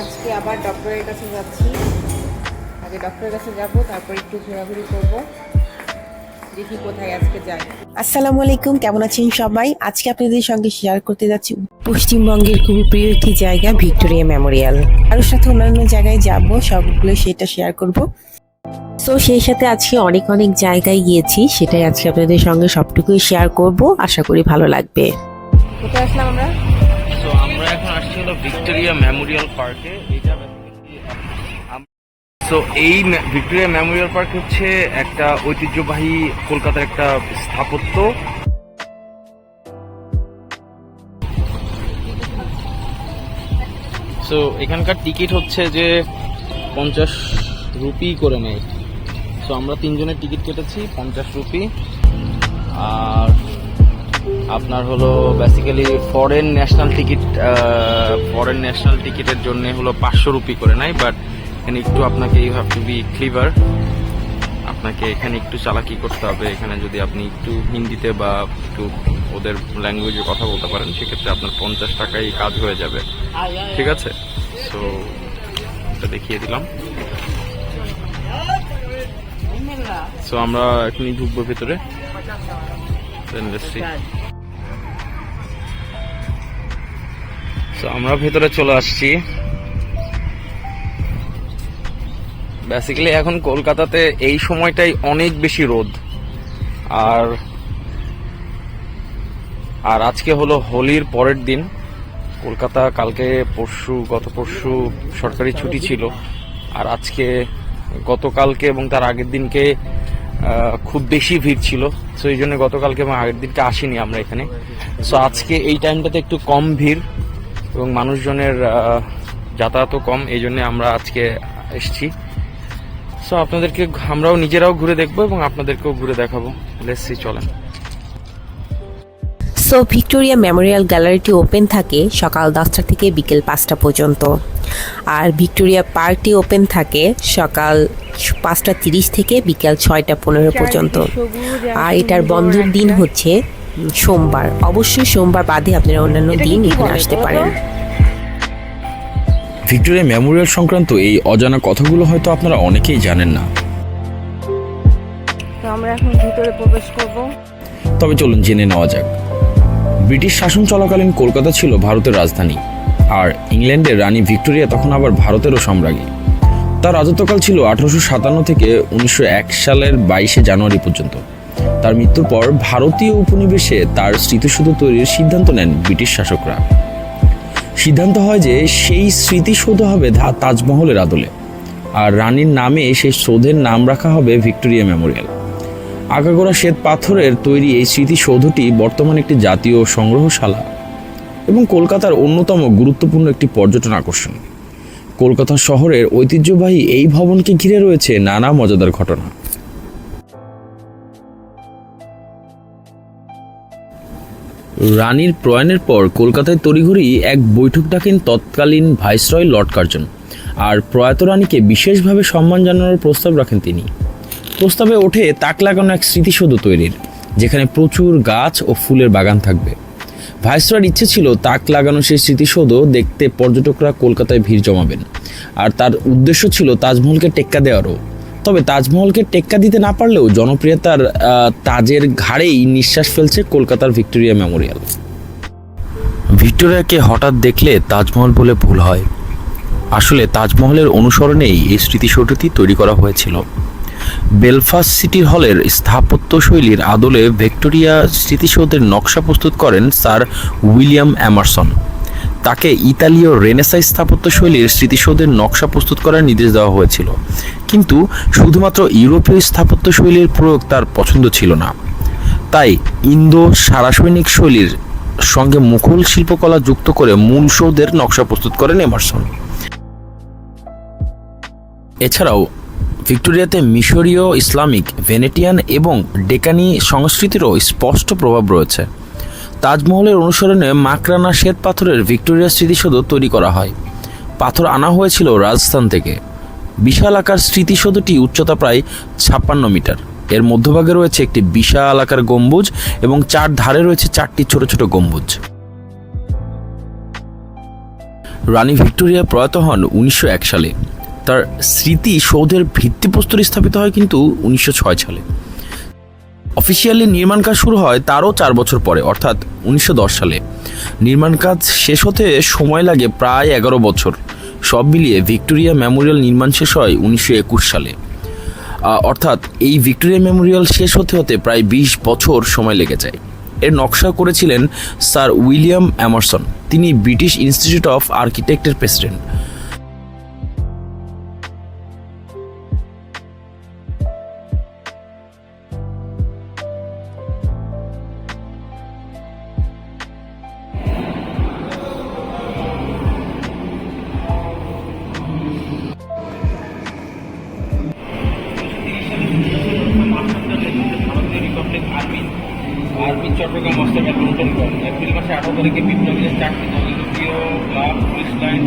আজকে আবার ডক্টরের কাছে যাচ্ছি। আগে ডক্টরের কাছে যাব তারপর একটু ঘোরাঘুরি করব। দেখি কোথায় আজকে যাই। আসসালামু আলাইকুম কেমন আছেন সবাই? আজকে আপনাদের সঙ্গে শেয়ার করতে যাচ্ছি পশ্চিমবঙ্গের খুবই প্রিয় একটি জায়গা ভিক্টোরিয়া মেমোরিয়াল। আর সাথে অন্যান্য জায়গায় যাব সবগুলো সেটা শেয়ার করব। তো সেই সাথে আজকে অনেক অনেক জায়গায় গিয়েছি সেটাই আজকে আপনাদের সঙ্গে সবটুকুই শেয়ার করব। আশা করি ভালো লাগবে। কোথায় আসলাম আমরা? সো ভিক্টোরিয়া মেমোরিয়াল পার্কে। সো এই ভিক্টোরিয়া মেমোরিয়াল পার্ক হচ্ছে একটা ঐতিহ্যবাহী কলকাতার একটা স্থাপত্য। সো এখানকার টিকিট হচ্ছে যে পঞ্চাশ রুপি করে নেয় সো আমরা তিনজনের টিকিট কেটেছি, পঞ্চাশ রুপি। আর আপনার হলো basically foreign national ticket foreign national টিকিটের জন্য হলো পাঁচশো রুপি করে নেয় বাট এখানে একটু আপনাকে you have to be clever আপনাকে এখানে একটু চালাকি করতে হবে। এখানে যদি আপনি একটু হিন্দিতে বা একটু ওদের ল্যাঙ্গুয়েজে কথা বলতে পারেন, সেক্ষেত্রে আপনার পঞ্চাশ টাকাই কাজ হয়ে যাবে। ঠিক আছে? সো এটা দেখিয়ে দিলাম। সো আমরা এখনই ঢুকবো ভেতরে। Then So, আমরা ভেতরে চলে আসছি। বেসিক্যালি এখন কলকাতাতে এই সময়টাই অনেক বেশি রোদ। আর আর আজকে হলো হোলির পরের দিন। কলকাতা কালকে পরশু গত পরশু সরকারি ছুটি ছিল। আর আজকে গতকালকে এবং তার আগের দিনকে খুব বেশি ভিড় ছিল। সো এই জন্য গতকালকে এবং আগের দিনকে আসিনি আমরা এখানে। সো আজকে এই টাইমটাতে একটু কম ভিড়। এবং মানুষজনের যাতায়াতও কম এই জন্য আমরা আজকে এসেছি। সো আপনাদেরকে আমরাও নিজেরাও ঘুরে দেখব এবং আপনাদেরকেও ঘুরে দেখাবো। লেসি চলেন। সো ভিক্টোরিয়া মেমোরিয়াল গ্যালারিটি ওপেন থাকে সকাল দশটা থেকে বিকেল পাঁচটা পর্যন্ত। আর ভিক্টোরিয়া পার্কটি ওপেন থাকে সকাল পাঁচটা তিরিশ থেকে বিকেল ছয়টা পনেরো পর্যন্ত। আর এটার বন্ধের দিন হচ্ছে সোমবার। অবশ্যই সোমবার বাদে আপনারা অন্যান্য দিন এখানে আসতে পারেন। ভিক্টোরিয়া মেমোরিয়াল সংক্রান্ত এই অজানা কথাগুলো হয়তো আপনারা অনেকেই জানেন না। তো আমরা এখন ভিতরে প্রবেশ করব। তবে চলুন জেনে নেওয়া যাক। ব্রিটিশ শাসন চলাকালীন কলকাতা ছিল ভারতের রাজধানী আর ইংল্যান্ডের রানী ভিক্টোরিয়া তখন আবার ভারতেরও সম্রাজ্ঞী। তার রাজত্বকাল ছিল আঠারোশো সাতান্ন থেকে উনিশশো এক সালের বাইশে জানুয়ারি পর্যন্ত। তার মৃত্যুর পর ভারতীয় উপনিবেশে তার স্মৃতিসৌধ তৈরির সিদ্ধান্ত নেন ব্রিটিশ শাসকরা। সিদ্ধান্ত হয় যে সেই স্মৃতিসৌধ হবে তাজমহলের আদলে। আর রানীর নামে সেই সৌধের নাম রাখা হবে ভিক্টোরিয়া মেমোরিয়াল। আগাগোড়া শ্বেত পাথরের তৈরি এই স্মৃতিসৌধটি বর্তমানে একটি জাতীয় সংগ্রহশালা এবং কলকাতার অন্যতম গুরুত্বপূর্ণ একটি পর্যটন আকর্ষণ। কলকাতা শহরের ঐতিহ্যবাহী এই ভবনকে ঘিরে রয়েছে নানা মজাদার ঘটনা। রানীর প্রয়াণের পর কলকাতায় তড়িঘড়ি এক বৈঠক ডাকেন তৎকালীন ভাইসরয় লর্ড কার্জন। আর প্রয়াত রানীকে বিশেষভাবে সম্মান জানানোর প্রস্তাব রাখেন তিনি। প্রস্তাবে ওঠে তাক লাগানো এক স্মৃতিসৌধ তৈরির, যেখানে প্রচুর গাছ ও ফুলের বাগান থাকবে। ভাইসরয়ের ইচ্ছে ছিল তাক লাগানো সেই স্মৃতিসৌধ দেখতে পর্যটকরা কলকাতায় ভিড় জমাবেন। আর তার উদ্দেশ্য ছিল তাজমহলকে টেক্কা দেওয়ারও। তবে তাজমহলকে টেক্কা দিতে না পারলেও জনপ্রিয়তার তাজের ঘাড়েই নিঃশ্বাস ফেলছে কলকাতার ভিক্টোরিয়া মেমোরিয়াল। ভিক্টোরিয়াকে হঠাৎ দেখলে তাজমহল বলে ভুল হয়। আসলে তাজমহলের অনুসরণেই এই স্মৃতিসৌধটি তৈরি করা হয়েছিল। বেলফাস্ট সিটি হলের স্থাপত্য শৈলীর আদলে ভিক্টোরিয়া স্মৃতিসৌধের নকশা প্রস্তুত করেন স্যার উইলিয়াম অ্যামারসন। তাকে ইতালীয় রেনেসাই স্থাপত্য শৈলীর স্মৃতিসৌধের নকশা প্রস্তুত করার নির্দেশ দেওয়া হয়েছিল। কিন্তু শুধুমাত্র ইউরোপীয় স্থাপত্য শৈলীর প্রয়োগ তার পছন্দ ছিল না। তাই ইন্দো সারাসৈনিক শৈলীর সঙ্গে মুঘল শিল্পকলা যুক্ত করে মূল সৌধের নকশা প্রস্তুত করেন এমারসন। এছাড়াও ভিক্টোরিয়াতে মিশরীয় ইসলামিক, ভেনেটিয়ান এবং ডেকানি সংস্কৃতিরও স্পষ্ট প্রভাব রয়েছে। তাজমহলের অনুসরণে মাকরানা শ্বেত পাথরের ভিক্টোরিয়া স্মৃতিসৌধ তৈরি করা হয়। পাথর আনা হয়েছিল রাজস্থান থেকে। বিশাল আকার স্মৃতিসৌধটি উচ্চতা প্রায় ছাপ্পান্ন মিটার। এর মধ্যভাগে রয়েছে একটি বিশাল আকার গম্বুজ এবং চার ধারে রয়েছে চারটি ছোট ছোট গম্বুজ। রানী ভিক্টোরিয়া প্রয়াত হন উনিশশো এক সালে। তার স্মৃতি সৌধের ভিত্তিপ্রস্তর স্থাপিত হয় কিন্তু উনিশশো ছয় সালে। অফিসিয়ালি নির্মাণ কাজ শুরু হয় তারও চার বছর পরে, অর্থাৎ উনিশশো দশ সালে। নির্মাণ কাজ শেষ হতে সময় লাগে প্রায় এগারো বছর। সব মিলিয়ে ভিক্টোরিয়া মেমোরিয়াল নির্মাণ শেষ হয় উনিশশো একুশ সালে। অর্থাৎ এই ভিক্টোরিয়া মেমোরিয়াল শেষ হতে হতে প্রায় বিশ বছর সময় লেগে যায়। এর নকশা করেছিলেন স্যার উইলিয়াম অ্যামারসন। তিনি ব্রিটিশ ইনস্টিটিউট অফ আর্কিটেক্টের প্রেসিডেন্ট। মাসে আঠারো তারিখে বিপ্লবীদের চাকরি দল ক্লাব পুলিশ লাইন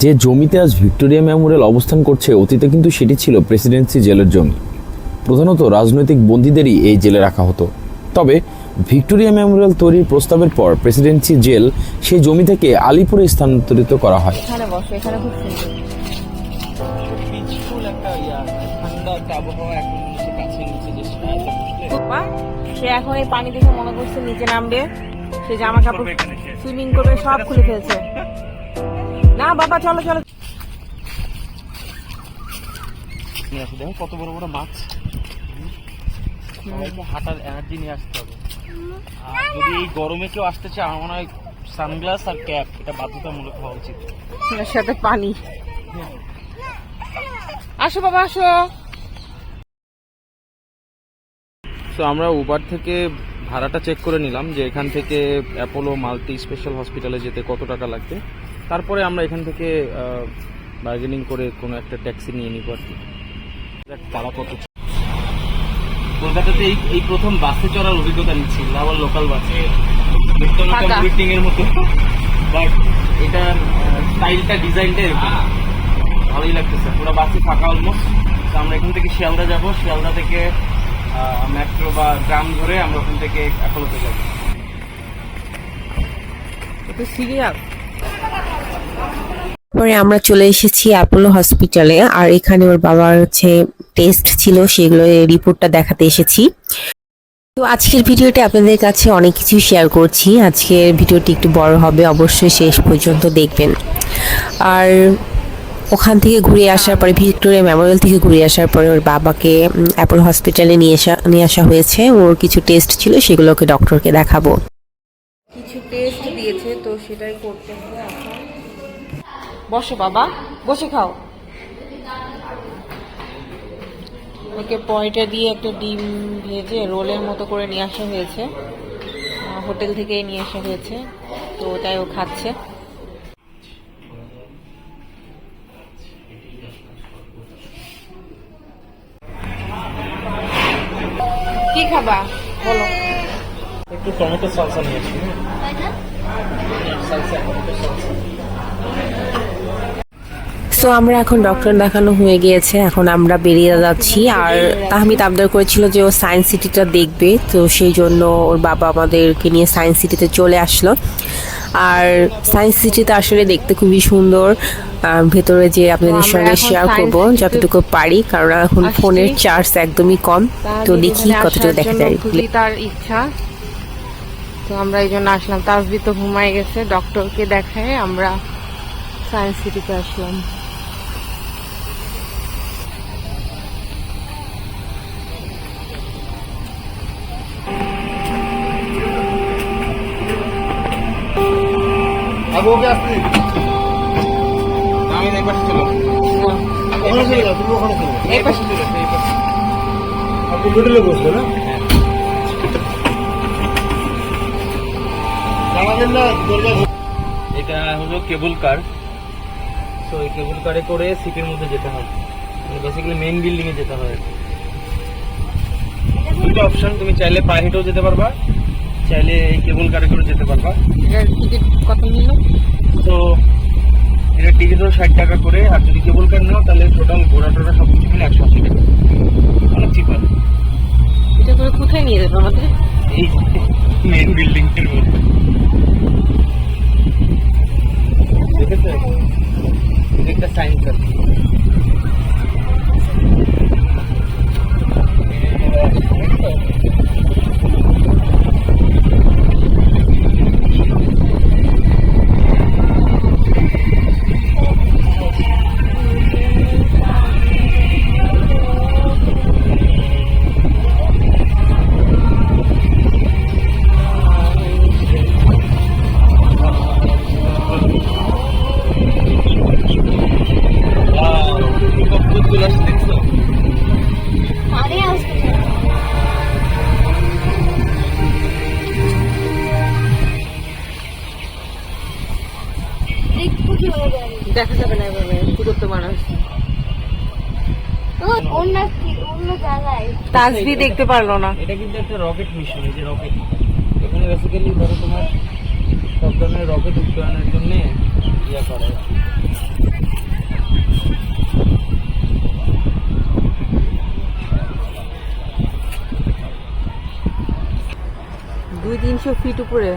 যে জমিতে আজ ভিক্টোরিয়া মেমোরিয়াল অবস্থান করছে অতীতে কিন্তু সেটি ছিল প্রেসিডেন্সি জেলের জমি। প্রধানত রাজনৈতিক বন্দীদেরই এই জেলে রাখা হতো। তবে ভিক্টোরিয়া মেমোরিয়াল তৈরির প্রস্তাবের পর প্রেসিডেন্সি জেল সেই জমি থেকে আলিপুরে স্থানান্তরিত করা হয়। এখানে বসো এখানে খুব সুন্দর। সে এখন এই পানি দেখে মনে করছে নিচে নামবে। সে জামা কাপড় সুইমিং করবে সব খুলে ফেলছে। না বাবা চলো চলো। দেখো কত বড় বড় মাছ। সবাইকে হাঁটার এনার্জি নিয়ে আসতে হবে। আর যদি এই গরমে কেউ আসতে চায় আমার মনে হয় সানগ্লাস আর ক্যাপ এটা বাধ্যতামূলক হওয়া উচিত। সাথে পানি। আসো বাবা আসো। তো আমরা উবার থেকে ভাড়াটা চেক করে নিলাম যে এখান থেকে অ্যাপোলো মাল্টি স্পেশাল হসপিটালে যেতে কত টাকা লাগবে। তারপরে আমরা এখান থেকে বার্গেনিং করে কোনো একটা ট্যাক্সি নিয়ে নিব আর কি। তারা কত কলকাতাতে এই এই প্রথম বাসে চড়ার অভিজ্ঞতা নিচ্ছি আবার লোকাল বাসে। কম্পিউটিং এর মতো। বাট এটার স্টাইলটা ডিজাইনটা এরকম। ভালোই লাগতেছে। পুরো বাসে ফাঁকা অলমোস্ট আমরা এখান থেকে শিয়ালদা যাব। শিয়ালদা থেকে মেট্রো বা ট্রাম ধরে আমরা ওখান থেকে অ্যাপোলোতে যাব। একটু পরে আমরা চলে এসেছি অ্যাপোলো হসপিটালে আর এখানে ওর বাবার হচ্ছে টেস্ট ছিল সেগুলো রিপোর্টটা দেখাতে এসেছি। তো আজকের ভিডিওতে আপনাদের কাছে অনেক কিছু শেয়ার করছি। আজকের ভিডিওটি একটু বড় হবে অবশ্যই শেষ পর্যন্ত দেখবেন। আর ওখান থেকে ঘুরে আসার পরে, ভিক্টোরিয়া মেমোরিয়াল থেকে ঘুরে আসার পরে ওর বাবাকে অ্যাপোলো হসপিটালে নিয়ে আসা নিয়ে আসা হয়েছে। ওর কিছু টেস্ট ছিল, সেগুলোকে ডক্টরকে দেখাবো। কিছু টেস্ট দিয়েছে, তো সেটাই করতে হবে বসো বাবা, বসে খাও। ওকে পয়টা দিয়ে একটা ডিম ভেজে রোলের মতো করে নিয়ে আসা হয়েছে। হোটেল থেকে নিয়ে আসা হয়েছে, তো ওটাই ও খাচ্ছে। কি খাবা? বলো। একটু টমেটো সালসা নিয়েছি তো সো আমরা এখন ডক্টর দেখানো হয়ে গিয়েছে এখন আমরা বেরিয়ে যাচ্ছি। আর তাহমিদ আবদার করেছিল যে ও সায়েন্স সিটিটা দেখবে তো সেই জন্য ওর বাবা আমাদেরকে নিয়ে সায়েন্স সিটিতে চলে আসলো। আর সায়েন্স সিটিতে আসলে দেখতে খুবই সুন্দর। ভেতরে যে আপনাদের সঙ্গে শেয়ার করব যতটুকু পারি কারণ এখন ফোনের চার্জ একদমই কম। তো দেখি কতটুকু দেখা যায়। তার ইচ্ছা। তো আমরা এই জন্য আসলাম। তাজবি তো ঘুমায় গেছে। ডক্টরকে দেখায় আমরা সায়েন্স সিটিতে আসলাম। আমি এই পাশে চলো এই পাশে চলে আসো, এই পাশে। হোটেলে বসবে না? জানাবেন না দরজা এটা হলো কেবল কার। তো এই কেবল কারে করে সিটির মধ্যে যেতে হয়। মানে বেসিক্যালি মেইন বিল্ডিং এ যেতে হয়। আর কি। দুটো অপশন তুমি চাইলে পায়ে হেঁটেও যেতে পারবা। চাইলে এই কেবল কারে করে যেতে পারবা। এটার টিকিট কত নিল? তো এটা টিকিট হলো ষাট টাকা করে আর যদি কেবল কার নাও তাহলে টোটাল ঘোরা টোরা সব কিছু মিলে একশো আশি টাকা। অনেক চিপার এটা করে কোথায় নিয়ে যাবে আমাদের? এই মেইন বিল্ডিং এর মধ্যে। দেখেছ? একটা সাইন্স আছে কত তাজবি দেখতে পারল না। এটা কিন্তু একটা রকেট মিশন এই যে রকেট এখানে বেসিক্যালি ধরো তোমার সব ধরনের রকেট উৎপাদনের জন্য ইয়া করে দুই তিনশো ফিট উপরে।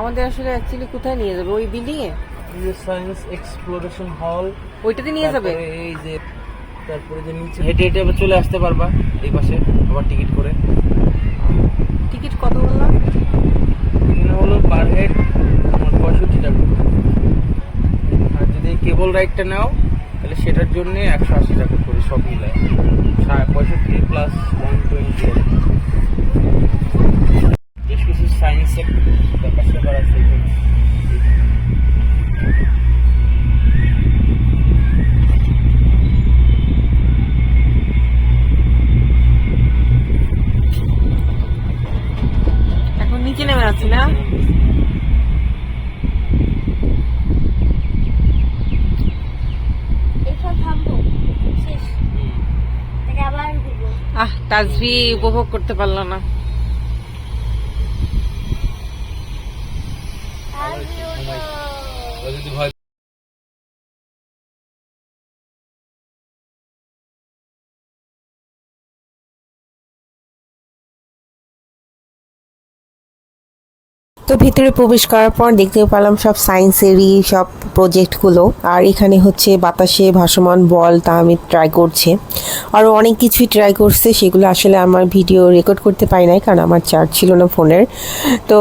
আমাদের আসলে অ্যাকচুয়ালি কোথায় নিয়ে যাবে? ওই বিল্ডিং এ? সায়েন্স এক্সপ্লোরেশন হল ওইটাতে নিয়ে যাবে? এই যে তারপরে যে নিচে হেঁটে হেঁটে আবার চলে আসতে পারবা এই পাশে আবার টিকিট করে। টিকিট কত বললাম? এখানে হলো পার হেড তোমার পঁয়ষট্টি টাকা। আর যদি কেবল রাইডটা নাও তাহলে সেটার জন্য একশো আশি টাকা করে সব মিলায়। পঁয়ষট্টি প্লাস ওয়ান টোয়েন্টি বেশ কিছু সায়েন্সের ব্যাপার তাজবি উপভোগ করতে পারল না। তো ভিতরে প্রবেশ করার পর দেখতে পেলাম সব সায়েন্সেরই সব প্রজেক্টগুলো আর এখানে হচ্ছে বাতাসে ভাসমান বল তা আমি ট্রাই করছে। আরও অনেক কিছুই ট্রাই করছে, সেগুলো আসলে আমার ভিডিও রেকর্ড করতে পারি নাই, কারণ আমার চার্জ ছিল না ফোনের তো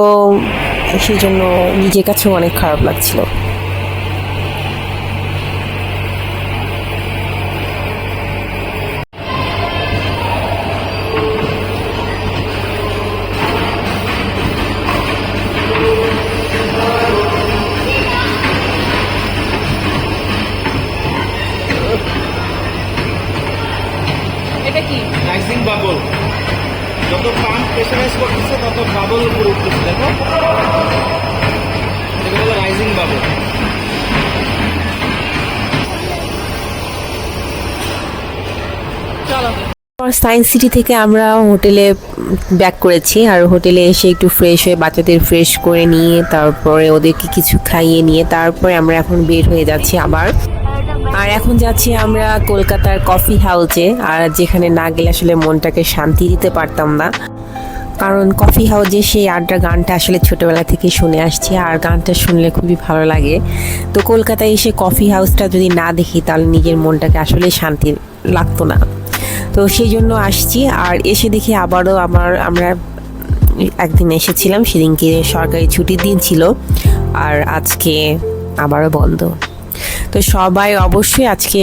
সেই জন্য নিজের কাছেও অনেক খারাপ লাগছিল। সায়েন্স সিটি থেকে আমরা হোটেলে ব্যাক করেছি আর হোটেলে এসে একটু ফ্রেশ হয়ে বাচ্চাদের ফ্রেশ করে নিয়ে, তারপরে ওদেরকে কিছু খাইয়ে নিয়ে, তারপরে আমরা এখন বের হয়ে যাচ্ছি আবার। আর এখন যাচ্ছি আমরা কলকাতার কফি হাউসে আর যেখানে না গেলে আসলে মনটাকে শান্তি দিতে পারতাম না। কারণ কফি হাউজে সেই আড্ডা গানটা আসলে ছোটবেলা থেকে শুনে আসছি আর গানটা শুনলে খুবই ভালো লাগে। তো কলকাতায় এসে কফি হাউসটা যদি না দেখি, তাহলে নিজের মনটাকে আসলে শান্তি লাগতো না। তো সেই জন্য আসছি আর এসে দেখি আবারও আমার, আমরা একদিন এসেছিলাম, সেদিনকে সরকারি ছুটির দিন ছিল। আর আজকে আবারও বন্ধ। তো সবাই অবশ্যই আজকে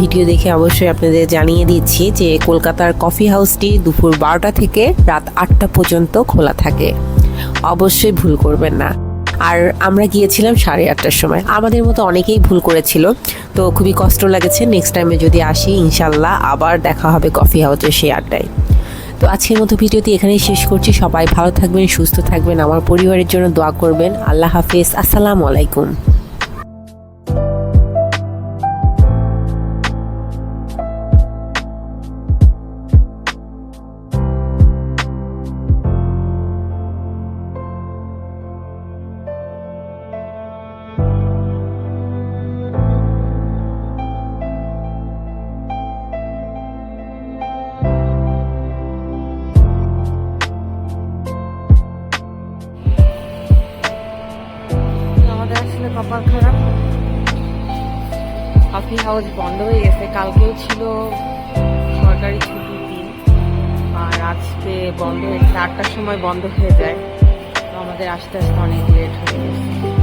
ভিডিও দেখে অবশ্যই আপনাদের জানিয়ে দিচ্ছি যে কলকাতার কফি হাউসটি দুপুর বারোটা থেকে রাত আটটা পর্যন্ত খোলা থাকে। অবশ্যই ভুল করবেন না। আর আমরা গিয়েছিলাম সাড়ে আটটার সময়। আমাদের মতো অনেকেই ভুল করেছিল। তো খুবই কষ্ট লাগেছে। নেক্সট টাইমে যদি আসি, ইনশাল্লাহ আবার দেখা হবে কফি হাউসের সেই আড্ডায়। তো আজকের মতো ভিডিওটি এখানেই শেষ করছি। সবাই ভালো থাকবেন, সুস্থ থাকবেন। আমার পরিবারের জন্য দোয়া করবেন। আল্লাহ হাফিজ। আসসালামু আলাইকুম। হাউস বন্ধ হয়ে গেছে। কালকেও ছিল সরকারি ছুটির দিন। আর আজকে বন্ধ হয়েছে আটটার সময় বন্ধ হয়ে যায়। তো আমাদের আস্তে আস্তে অনেক লেট হয়ে গেছে।